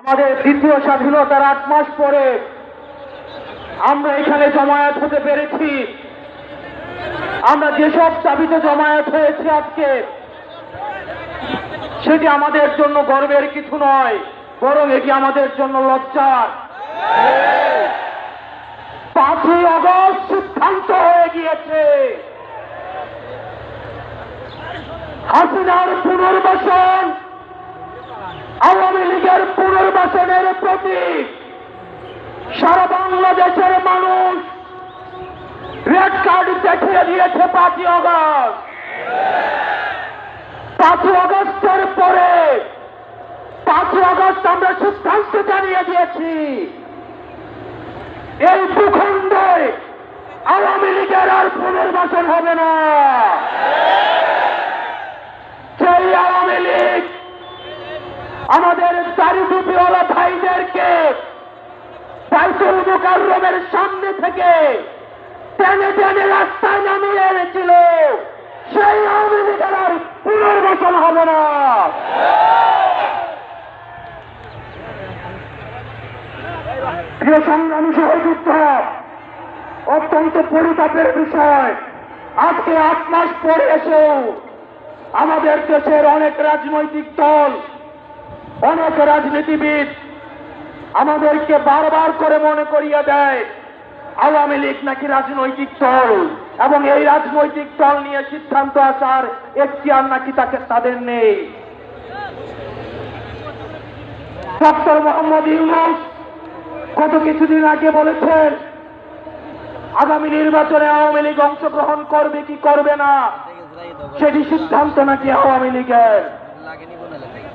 আমাদের দ্বিতীয় স্বাধীনতার আট মাস পরে আমরা এখানে জমায়েত হতে পেরেছি। আমরা যেসব দাবিতে জমায়েত হয়েছে আজকে, সেটি আমাদের জন্য গর্বের কিছু নয়, বরং এটি আমাদের জন্য লজ্জার। পাঁচই অগস্ট সিদ্ধান্ত হয়ে গিয়েছে। হাসিনার পুনর্বাসন আওয়ামী লীগের পুনর্বাসনের প্রতীক। সারা বাংলাদেশের মানুষ রেড কার্ড দেখিয়ে দিয়েছে পাঁচই অগস্ট পাঁচই অগস্টের পরে পাঁচই অগস্ট আমরা সিদ্ধান্ত জানিয়ে দিয়েছি, এই ভূখণ্ডে আওয়ামী লীগের আর পুনর্বাসন হবে না। আমাদের চারিটুপিওয়ালা ভাইদেরকে বাইতুল মুকাররমের সামনে থেকে টেনে টেনে রাস্তায় নামিয়ে এনেছিল। সেই আওয়ামী পুনর্বাসন হবে না। প্রিয় সংগ্রামী সহযুদ্ধ, অত্যন্ত পরিতাপের বিষয়। আজকে আট মাস পরে এসেও আমাদের দেশের অনেক রাজনৈতিক দল অনেক রাজনীতিবিদ আমাদেরকে বারবার করে মনে করিয়ে দেয়, আওয়ামী লীগ নাকি রাজনৈতিক দল এবং এই রাজনৈতিক দল নিয়ে সিদ্ধান্ত আসার এখতিয়ার নাকি তাকে তাদের নেই। ডক্টর মোহাম্মদ ইউনুস গত কিছুদিন আগে বলেছেন, আগামী নির্বাচনে আওয়ামী লীগ অংশগ্রহণ করবে কি করবে না, সেটি সিদ্ধান্ত নাকি আওয়ামী লীগের?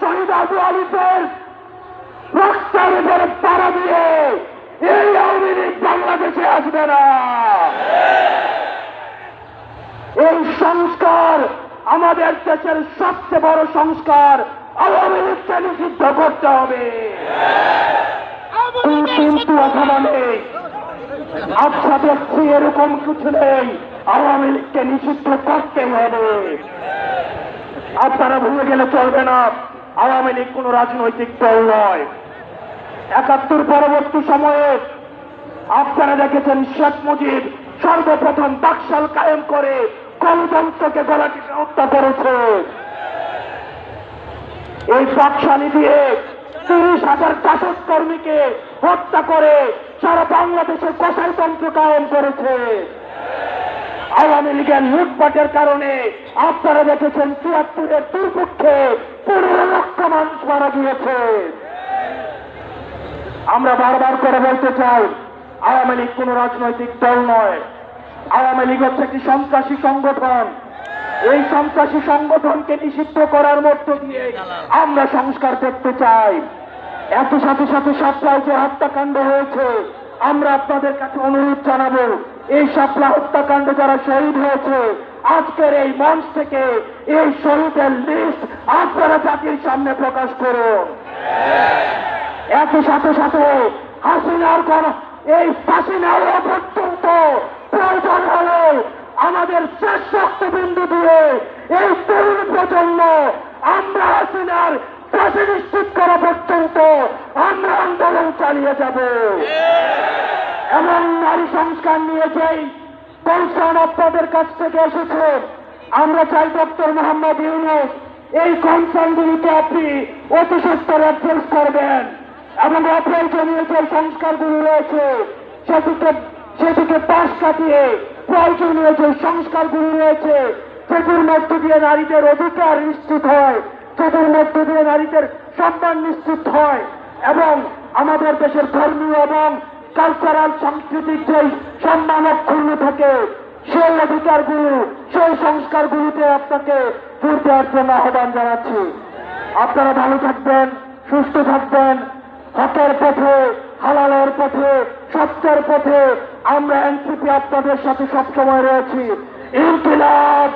শহীদ আবু আলিফের রক্তের উপরে তারা দিয়ে এই আওয়ামী লীগ বাংলাদেশে আসবে না। এই সংস্কার আমাদের দেশের সবচেয়ে বড় সংস্কার আওয়ামী লীগকে নিষিদ্ধ করতে হবে। কিন্তু অথবা নেই। আচ্ছা দেখছি এরকম কিছু নেই। আওয়ামী লীগকে নিষিদ্ধ করতে হবে। আপনারা ভুলে গেলে চলবে না। আওয়ামী লীগ কোন রাজনৈতিক দল নয়। একাত্তর পরবর্তী সময়ে আপনারা দেখেছেন শেখ মুজিব সর্বপ্রথম বাকশাল কায়েম করে গণতন্ত্রকে গলাটিকে হত্যা করেছে। এই বাকশালী দিয়ে তিরিশ হাজার চাষক কর্মীকে হত্যা করে সারা বাংলাদেশে কষাইতন্ত্র কায়েম করেছে। আওয়ামী লীগের লুটপাটের কারণে আপনারা দেখেছেন তিয়াত্তরের দুর্ভিক্ষে পনেরো লক্ষ মানুষ মারা গিয়েছে। আমরা বারবার করে বলতে চাই, আওয়ামী লীগ কোন রাজনৈতিক দল নয়। আওয়ামী লীগ হচ্ছে একটি সন্ত্রাসী সংগঠন। এই সন্ত্রাসী সংগঠনকে নিষিদ্ধ করার মধ্য দিয়ে আমরা সংস্কার করতে চাই। এত সাথে সাথে সাপ্লাই যে হত্যাকাণ্ড হয়েছে আমরা আপনাদের কাছে অনুরোধ জানাব, এই সাপলা হত্যাকাণ্ডে যারা শহীদ হয়েছে, আজকের এই মঞ্চ থেকে এই শহীদের লিস্ট আপনারা জাতির সামনে প্রকাশ করুন। একই সাথে সাথে হাসিনার কোন এই ফাঁসি নেওয়া পর্যন্ত প্রয়োজন হলে আমাদের শেষ রক্তবিন্দু দিয়ে এই তরুণ প্রজন্ম আমরা হাসিনার ফাঁসি নিশ্চিত করা পর্যন্ত আমরা আন্দোলন চালিয়ে যাব। সংস্কার নিয়ে যেই কনসার্ন আপনাদের কাছ থেকে এসেছে। আমরা চাই ডক্টর মোহাম্মদ ইউনুস। এই কনসার্নগুলিকে আপনি অতি সত্তর অ্যাড্রেস করবেন। এবং অপ্রয়োজনীয় যে সংস্কারগুলি রয়েছে। সেটিকে সেটিকে পাশ কাটিয়ে প্রয়োজনীয় যে সংস্কারগুলি রয়েছে। সেটির মধ্য দিয়ে নারীদের অধিকার নিশ্চিত হয়। সেটির মধ্য দিয়ে নারীদের সম্মান নিশ্চিত হয়। এবং আমাদের দেশের ধর্মীয় এবং কালচারাল সাংস্কৃতিক যেই সম্মান অক্ষুণ্ণ থাকে সেই অধিকারগুলো সেই সংস্কারগুলিতে আপনাকে জোর দেওয়ার জন্য আহ্বান জানাচ্ছি। আপনারা ভালো থাকবেন সুস্থ থাকবেন হকের পথে হালালের পথে সত্যের পথে আমরা এনসিপি আপনাদের সাথে সবসময় রয়েছি। ইনকিলাব!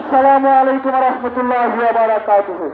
আসসালামু আলাইকুম রহমতুল্লাহ বারাকাতুহু।